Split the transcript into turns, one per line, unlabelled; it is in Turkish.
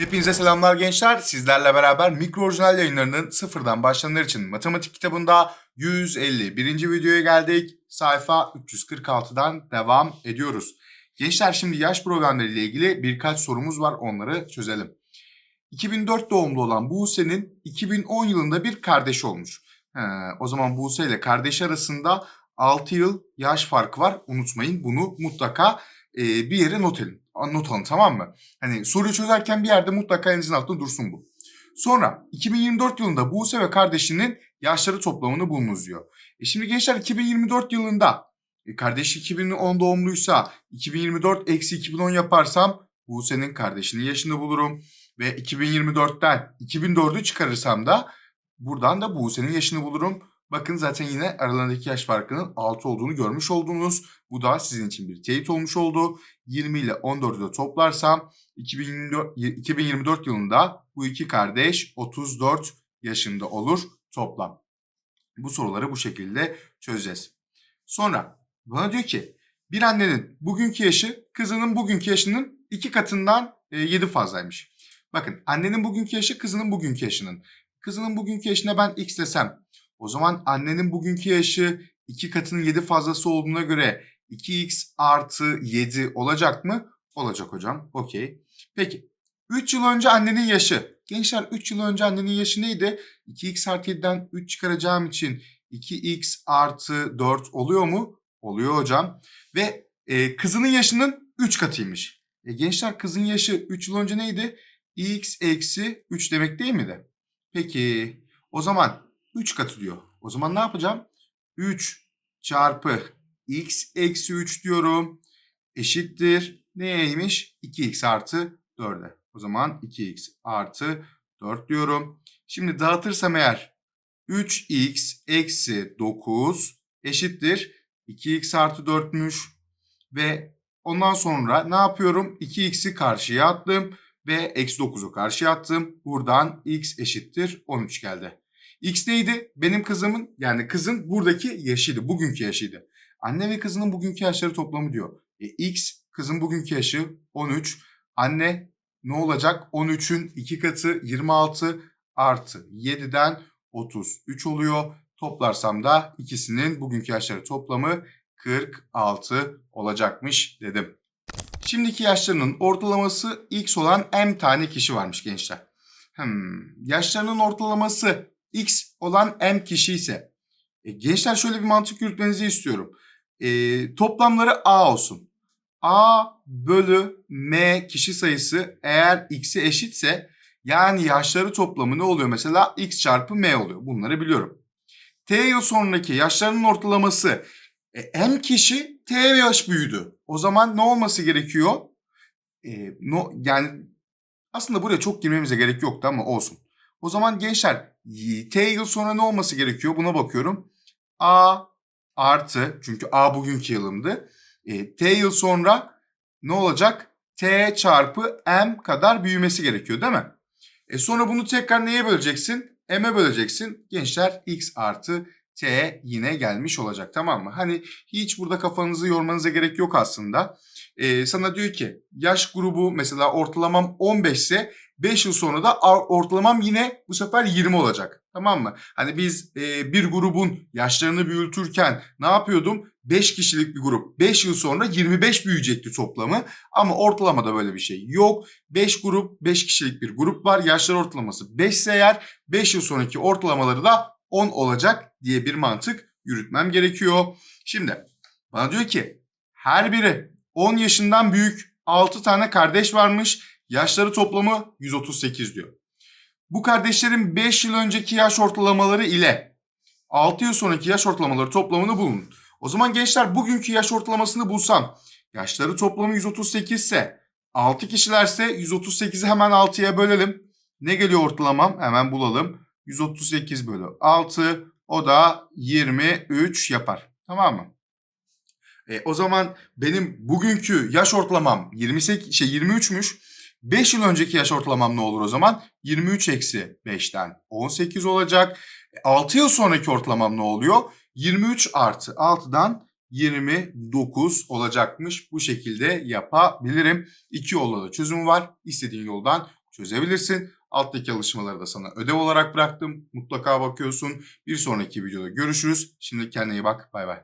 Hepinize selamlar gençler. Sizlerle beraber mikro orijinal yayınlarının sıfırdan başlananlar için matematik kitabında 151. videoya geldik. Sayfa 346'dan devam ediyoruz. Gençler şimdi yaş problemleri ile ilgili birkaç sorumuz var. Onları çözelim. 2004 doğumlu olan Buse'nin 2010 yılında bir kardeşi olmuş. He, o zaman Buse ile kardeşi arasında 6 yıl yaş farkı var. Unutmayın bunu mutlaka e, bir yere not edin. Not alın tamam mı? Hani soruyu çözerken bir yerde mutlaka elinizin altında dursun bu. Sonra 2024 yılında Buse ve kardeşinin yaşları toplamını bulunuz diyor. E şimdi gençler 2024 yılında e, kardeşi 2010 doğumluysa 2024 eksi 2010 yaparsam Buse'nin kardeşinin yaşını bulurum. Ve 2024'ten 2004'ü çıkarırsam da buradan da Buse'nin yaşını bulurum. Bakın zaten yine aralarındaki yaş farkının 6 olduğunu görmüş oldunuz. Bu da sizin için bir teyit olmuş oldu. 20 ile 14'ü de toplarsam 2024, 2024 yılında bu iki kardeş 34 yaşında olur toplam. Bu soruları bu şekilde çözeceğiz. Sonra bana diyor ki bir annenin bugünkü yaşı kızının bugünkü yaşının iki katından 7 fazlaymış. Bakın annenin bugünkü yaşı kızının bugünkü yaşının. Kızının bugünkü yaşına ben x desem o zaman annenin bugünkü yaşı 2 katının 7 fazlası olduğuna göre 2x artı 7 olacak mı? Olacak hocam. Okey. Peki. 3 yıl önce annenin yaşı. Gençler 3 yıl önce annenin yaşı neydi? 2x artı 7'den 3 çıkaracağım için 2x artı 4 oluyor mu? Oluyor hocam. Ve e, kızının yaşının 3 katıymış. E, gençler kızın yaşı 3 yıl önce neydi? x eksi 3 demek değil miydi? Peki o zaman 3 katı diyor. O zaman ne yapacağım? 3 çarpı x eksi 3 diyorum. Eşittir. Neymiş? 2x artı 4'e. O zaman 2x artı 4 diyorum. Şimdi dağıtırsam eğer 3x eksi 9 eşittir. 2x artı 4'müş. Ve ondan sonra ne yapıyorum? 2x'i karşıya attım ve eksi 9'u karşıya attım. Buradan x eşittir 13 geldi. X neydi? Benim kızımın yani kızın buradaki yaşıydı. Bugünkü yaşıydı. Anne ve kızının bugünkü yaşları toplamı diyor. E, X kızın bugünkü yaşı 13. Anne ne olacak? 13'ün 2 katı 26 artı 7'den 33 oluyor. Toplarsam da ikisinin bugünkü yaşları toplamı 46 olacakmış dedim. Şimdiki yaşlarının ortalaması x olan m tane kişi varmış gençler. Hmm, yaşlarının ortalaması x olan m kişi ise e, gençler şöyle bir mantık yürütmenizi istiyorum. E, toplamları a olsun. a bölü m kişi sayısı eğer x'e eşitse yani yaşları toplamı ne oluyor mesela x çarpı m oluyor. Bunları biliyorum. T yıl sonraki yaşlarının ortalaması e, m kişi t yaş büyüdü. O zaman ne olması gerekiyor? E, no, yani aslında buraya çok girmemize gerek yoktu ama olsun. O zaman gençler t yıl sonra ne olması gerekiyor? Buna bakıyorum. A artı çünkü A bugünkü yılımdı. E, t yıl sonra ne olacak? T çarpı m kadar büyümesi gerekiyor değil mi? E sonra bunu tekrar neye böleceksin? M'e böleceksin. Gençler x artı t yine gelmiş olacak tamam mı? Hani hiç burada kafanızı yormanıza gerek yok aslında. Ee, sana diyor ki yaş grubu mesela ortalamam 15 ise 5 yıl sonra da ortalamam yine bu sefer 20 olacak. Tamam mı? Hani biz e, bir grubun yaşlarını büyütürken ne yapıyordum? 5 kişilik bir grup 5 yıl sonra 25 büyüyecekti toplamı. Ama ortalamada böyle bir şey yok. 5 grup 5 kişilik bir grup var. Yaşlar ortalaması 5 ise eğer 5 yıl sonraki ortalamaları da 10 olacak diye bir mantık yürütmem gerekiyor. Şimdi bana diyor ki her biri 10 yaşından büyük 6 tane kardeş varmış. Yaşları toplamı 138 diyor. Bu kardeşlerin 5 yıl önceki yaş ortalamaları ile 6 yıl sonraki yaş ortalamaları toplamını bulun. O zaman gençler bugünkü yaş ortalamasını bulsam yaşları toplamı 138 ise 6 kişilerse 138'i hemen 6'ya bölelim. Ne geliyor ortalamam? Hemen bulalım. 138 bölü 6 o da 23 yapar. Tamam mı? E, o zaman benim bugünkü yaş ortalamam 28 şey 23'müş. 5 yıl önceki yaş ortalamam ne olur o zaman? 23 eksi 5'ten 18 olacak. 6 yıl sonraki ortalamam ne oluyor? 23 artı 6'dan 29 olacakmış. Bu şekilde yapabilirim. İki yolda da çözüm var. İstediğin yoldan çözebilirsin. Alttaki alışmaları da sana ödev olarak bıraktım. Mutlaka bakıyorsun. Bir sonraki videoda görüşürüz. Şimdi kendine iyi bak. Bay bay.